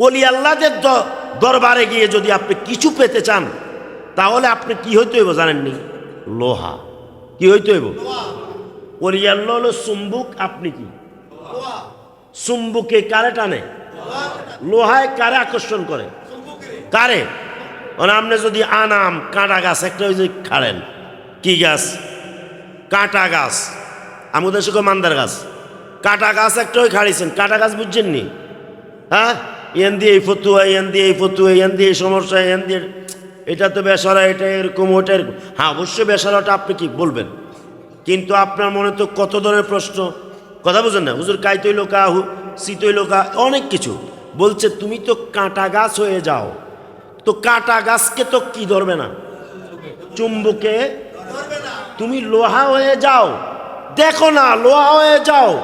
অলি আল্লাহদের দরবারে গিয়ে যদি আপনি কিছু পেতে চান, তাহলে আপনি কি হইতে হইব জানেননি? লোহা। কি হইতে হইব? অলি আল্লাহ হলো চুম্বুক, আপনি কি? চুম্বুকে কারে টানে? লোহায় কারে আকর্ষণ করে? কারে? মানে আপনি যদি আনাম, কাঁটা গাছ, একটা ওই যে খাড়েন, কি গাছ? কাঁটা গাছ। আমাদের সঙ্গে মান্দার গাছ? কাঁটা গাছ একটা ওই খাড়িয়েছেন কাঁটা গাছ বুঝছেন নি হ্যাঁ? এন দিয়ে এই ফতুয়া, এন দিয়ে এই ফতুয়া, এন দিয়ে এই সমস্যা, এন দিয়ে এটা তো বেসারা, এটা এরকম ওটা এরকম। হ্যাঁ অবশ্যই বেসারাটা আপনি কি বলবেন? কিন্তু আপনার মনে তো কত ধরনের প্রশ্ন? কথা বুঝেন না? হুজুর কাই তৈল কা হু সি তৈল কা অনেক কিছু। বলছে, তুমি তো কাঁটা গাছ হয়ে যাও। তো কাঁটা গাছকে তো কি ধরবে না? চুম্বুকে, তুমি লোহা হয়ে যাও। দেখো না, লোহা হয়ে যাও।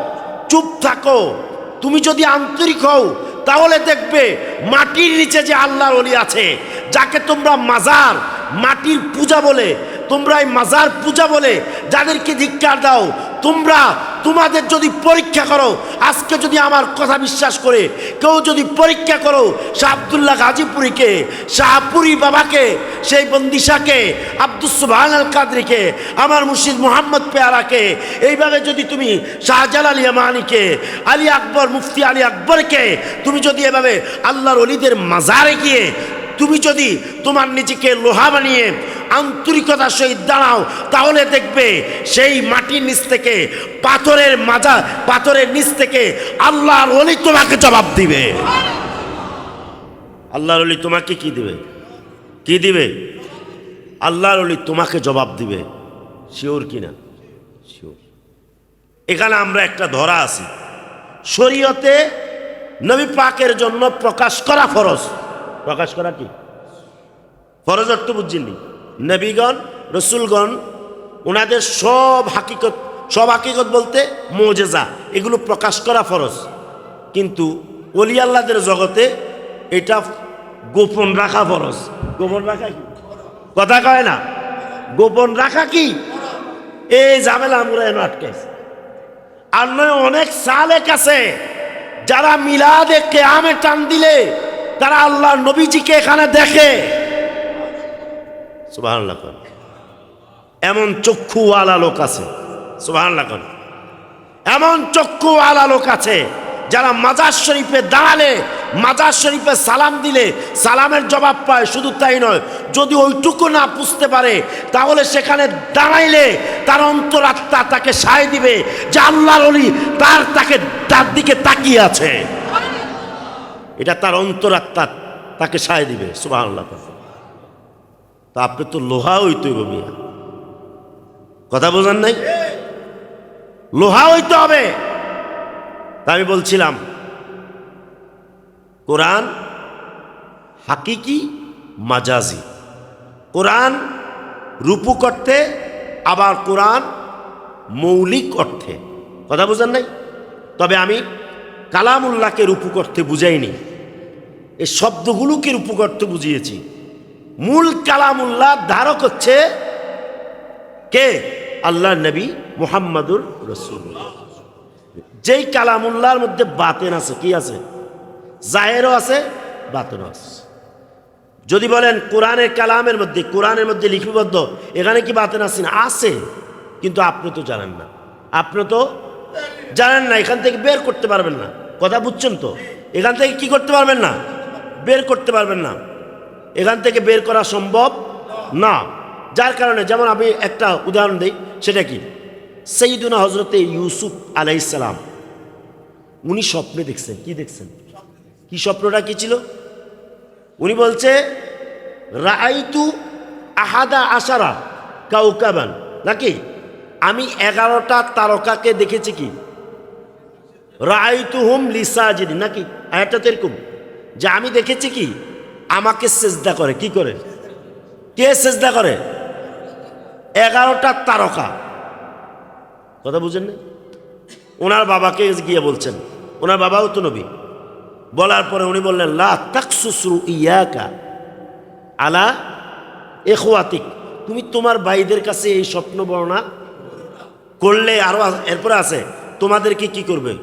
চুপ থাকো। তুমি যদি আন্তরিক হও তাহলে দেখবে মাটির নিচে যে আল্লাহর অলি আছে, যাকে তোমরা মাজার, মাটির পূজা বলে, তোমরা এই মাজার পূজা বলে, যাদেরকে ধিক্কার দাও তোমরা তোমাদের যদি পরীক্ষা করো, আজকে যদি আমার কথা বিশ্বাস করে, কেউ যদি পরীক্ষা করো, শাহ আবদুল্লাহ গাজীপুরীকে শাহপুরি বাবাকে, সেই বন্দিশাকে, আব্দুস সুবহান আল কাদরিকে, আমার মুর্শিদ মোহাম্মদ পেয়ারাকে, এইভাবে যদি তুমি শাহজালাল ইয়ামানিকে, আলী আকবর, মুফতি আলী আকবরকে, তুমি যদি এভাবে আল্লাহর অলিদের মাজারে গিয়ে, তুমি যদি তোমার নিজেকে লোহা বানিয়ে আন্তরিকতার সহিত দাঁড়াও, তাহলে দেখবে সেই মাটির নিচ থেকে, পাথরের মাজা, পাথরের নিচ থেকে আল্লাহর অলি তোমাকে জবাব দিবে। আল্লাহর অলি তোমাকে কি দিবে? কি দিবে? আল্লাহর অলি তোমাকে জবাব দিবে। শিওর কিনা শিওর। এখানে আমরা একটা ধরা আছি। শরীয়তে নবী পাকের জন্য প্রকাশ করা ফরজ। প্রকাশ করা কি? ফরজ অর্থ বুঝছেননি নবীগণ, রসুলগণ ওনাদের সব হাকিকত সব হাকিকত বলতে মোজেজা, এগুলো প্রকাশ করা ফরজ। কিন্তু অলি আল্লাহদের জগতে এটা গোপন রাখা ফরজ। গোপন রাখা কি? কথা কয় না? গোপন রাখা কি? এই ঝামেলা আমরা এনে আটকাইছি। আর নয়, অনেক সালেক আছে যারা মিলাদে কেয়ামে টান দিলে তারা আল্লাহ নবীজিকে এখানে দেখে এমন চক্ষুওয়ালা লোক আছে কর। এমন চক্ষুওয়ালা লোক আছে যারা মাজার শরীফে দাঁড়ালে, মাজার শরীফে সালাম দিলে, সালামের জবাব পায়, শুধু তাই নয়, যদি ওইটুকু না বুঝতে পারে, তাহলে সেখানে দাঁড়াইলে তার অন্তরাত্মা তাকে সায় দিবে যে আল্লাহর অলি তার তাকে তার দিকে তাকিয়ে আছে। এটা তার অন্তরাত্মা তাকে সায় দিবে সুবাহ আল্লাহ তা আপনি তো লোহা হইতে হবে কথা বোঝেন নাই? লোহা হইতে হবে। তা আমি বলছিলাম, কোরআন হাকিকি মাজাজি। কোরআন রূপক অর্থে আবার কোরআন মৌলিক অর্থে। কথা বোঝেন নাই? তবে আমি কালামুল্লাহকে রূপক অর্থে বুঝাইনি। এই শব্দগুলোকে রূপক অর্থে বুঝিয়েছি। মূল কালামুল্লাহ ধারক হচ্ছে কে? আল্লাহ নবী মুহাম্মাদুর রসুল্লাহ যেই কালামুল্লাহর মধ্যে বাতেন আছে, কি আছে? জাহেরও আছে, বাতেনও আছে। যদি বলেন কোরআনের কালামের মধ্যে, কোরআনের মধ্যে লিপিবদ্ধ, এখানে কি বাতেন আছে? না আছে, কিন্তু আপনি তো জানেন না। আপনি তো জানেন না, এখান থেকে বের করতে পারবেন না। কথা বুঝছেন তো? এখান থেকে কি করতে পারবেন না? বের করতে পারবেন না। এখান থেকে বের করা সম্ভব না। যার কারণে, যেমন আমি একটা উদাহরণ দিই, সেটা কি? সঈদুনা হজরতে ইউসুফ আলাইসালাম উনি স্বপ্নে দেখছেন। কি দেখছেন? কি স্বপ্নটা কি ছিল? উনি বলছে রাইতু আহাদা আশারা কাউকাবান। নাকি? আমি এগারোটা তারকাকে দেখেছি কি? রাইতু হুম লিসাজিদ নাকি? আয়াতটা তো এরকম। যে আমি দেখেছি কি? আমাকে সেজদা করে, কি করে? কে সেজদা করে? এগারোটা তারকা। কথা বুঝেন না? ওনার বাবাকে গিয়ে বলছেন, ওনার বাবাও তো নবী। বলার পরে উনি বললেন, লা ইয়াকা আলা এখোয়াতিক তুমি তোমার ভাইদের কাছে এই স্বপ্ন বর্ণনা করলে আরও আ- এরপরে আছে, তোমাদেরকে কি করবে?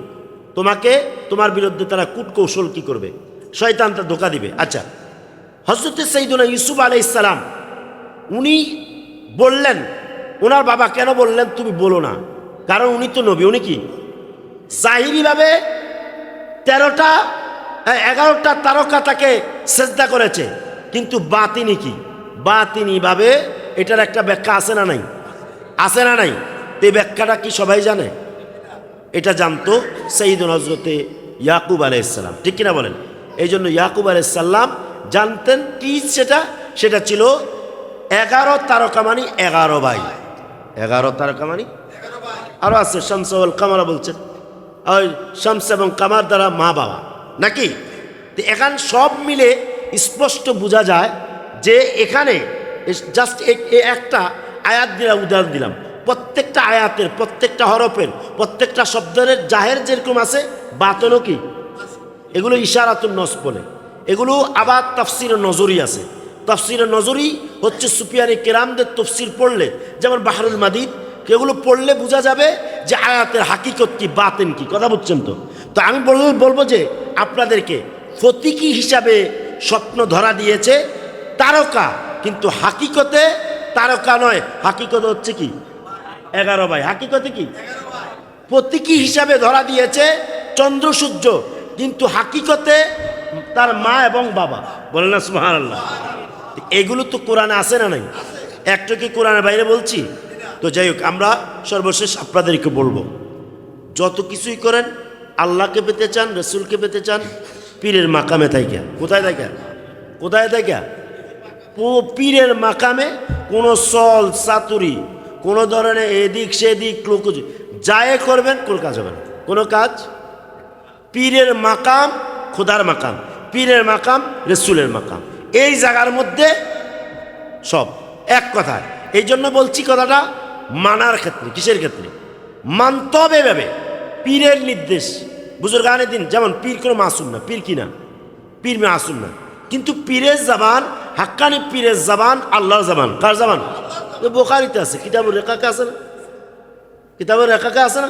তোমাকে, তোমার বিরুদ্ধে তারা কূট কৌশল কি করবে? শয়তান তা ধোকা দিবে। আচ্ছা হজরত সঈদুল্লাহ ইউসুফ আলাইসালাম উনি বললেন, ওনার বাবা কেন বললেন তুমি বলো না? কারণ উনি তো নবী, উনি কি? জাহিরিভাবে তেরোটা এগারোটা তারকা তাকে চেষ্টা করেছে। কিন্তু বাতিনি কি? বাতিনিভাবে এটার একটা ব্যাখ্যা আছে না নাই? আছে না নাই? তো ব্যাখ্যাটা কি সবাই জানে? এটা জানতো সঈদুল হজরতে ইয়াকুব আলাইসাল্লাম ঠিক কিনা বলেন? এই জন্য ইয়াকুব আলাইসাল্লাম জানতেন কি সেটা? সেটা ছিল এগারো তারকা মানি এগারো ভাই এগারো তারকা মানি? আরও আছে, শামসল কামারা বলছেন। ওই শামস এবং কামার দ্বারা মা বাবা। নাকি? তো এখান সব মিলে স্পষ্ট বোঝা যায় যে এখানে জাস্ট একটা আয়াত দিলাম উদাহরণ দিলাম। প্রত্যেকটা আয়াতের, প্রত্যেকটা হরফের, প্রত্যেকটা শব্দের জাহের যেরকম আছে বাতনও কি? এগুলো ইশারাতুন নস বলে। এগুলো আবার তাফসিরের নজরই আছে। তাফসিরের নজরই হচ্ছে সুপিয়ানি কেরামদের তফসির পড়লে, যেমন বাহারুল মাদিদ, এগুলো পড়লে বোঝা যাবে যে আয়াতের হাকিকত কি বাতেন কি, কথা বুঝছেন তো? তো আমি বলব বলব যে আপনাদেরকে ফতিকি হিসাবে স্বপ্ন ধরা দিয়েছে তারকা, কিন্তু হাকিকতে তারকা নয়, হাকিকত হচ্ছে কি? এগারো ভাই, হাকিকতে কি? প্রতীকী হিসাবে ধরা দিয়েছে চন্দ্র সূর্য কিন্তু হাকিকতে তার মা এবং বাবা। বলেন না সুহান আল্লাহ এগুলো তো কোরআনে আসে না নাই? একটা কি কোরআনের বাইরে বলছি? তো যাই হোক, আমরা সর্বশেষ আপনাদেরকে বলব, যত কিছুই করেন, আল্লাহকে পেতে চান, রসুলকে পেতে চান, পীরের মাকামে থাইকা। কোথায় থাইকা? কোথায় থাইকা? পীরের মাকামে কোনো সল, চাতুরি, কোনো ধরনের এদিক সেদিক, লোক যায় করবেন, কোনো কাজ হবে না। কোনো কাজ? পীরের মাকাম খোদার মাকাম, পীরের মাকাম, রসুলের মাকাম। এই জায়গার মধ্যে সব, এক কথায় এই জন্য বলছি কথাটা মানার ক্ষেত্রে, কিসের ক্ষেত্রে? মানতে হবে এভাবে পীরের নির্দেশ। বুজুর্গানের দিন, যেমন পীর কোনো মাসুম না, পীর কিনা পীর মাসুম না। কিন্তু পীরের জাবান, হাক্কানি পীরের জাবান, আল্লাহর জাবান। কার জাবান? তো বোখারিতে আছে, কিতাবুর রেখাকে আছে না? কিতাবের রেখাকে আছে না?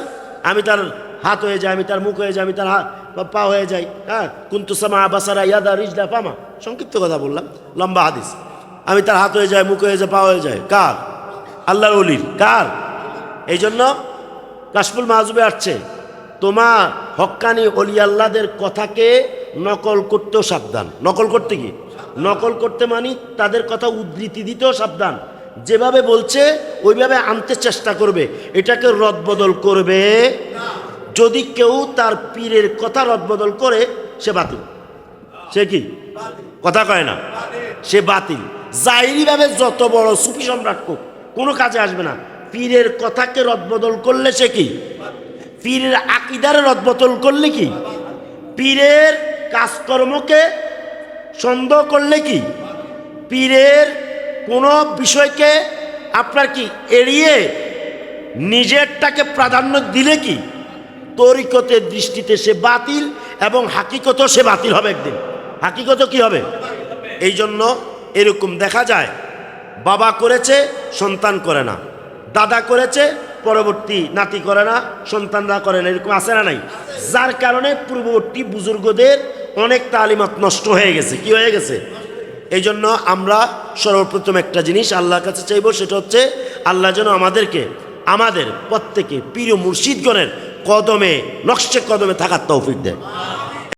আমি তার হাত হয়ে যায়, আমি তার মুখ হয়ে যায়, আমি তার হাত পা হয়ে যাই হ্যাঁ? কুন্তু সামা বাসারা ইয়াদা রিজলা পামা সংক্ষিপ্ত কথা বললাম, লম্বা হাদিস। আমি তার হাত হয়ে যায়, মুখ হয়ে যায়, পা হয়ে যায়। কার? আল্লাহর অলির কার? এই জন্য কাশফুল মাহজুবে আসছে, তোমার হক্কানি অলি আল্লাহদের কথাকে নকল করতেও সাবধান। নকল করতে কি? নকল করতে মানি তাদের কথা উদ্ধৃতি দিতেও সাবধান। যেভাবে বলছে, ওইভাবে আনতে চেষ্টা করবে। এটাকে রদবদল করবে। যদি কেউ তার পীরের কথা রদবদল করে, সে বাতিল। সে কি? কথা কয় না। সে বাতিল। জাহিরিভাবে যত বড় সুফি সম্রাট কোনো কাজে আসবে না। পীরের কথাকে রদবদল করলে সে কি? পীরের আকিদারে রদবদল করলে কি? পীরের কাজকর্মকে সন্দেহ করলে কি? পীরের কোনো বিষয়কে আপনার কি, এড়িয়ে নিজেরটাকে প্রাধান্য দিলে কি? তরিকতের দৃষ্টিতে সে বাতিল এবং হাকিকত সে বাতিল হবে একদিন। হাকিকত কি হবে? এই জন্য এরকম দেখা যায়, বাবা করেছে, সন্তান করে না। দাদা করেছে, পরবর্তী নাতি করে না, সন্তানরা করে না, এরকম আছে না নাই? যার কারণে পূর্ববর্তী বুজুর্গদের অনেক তালিমাত নষ্ট হয়ে গেছে। কি হয়ে গেছে? এই জন্য আমরা সর্বপ্রথম একটা জিনিস আল্লাহর কাছে চাইব, সেটা হচ্ছে আল্লাহ যেন আমাদেরকে, আমাদের প্রত্যেকে প্রিয় মুর্শিদগণের কদমে নকশে কদমে থাকার তৌফিক দেয়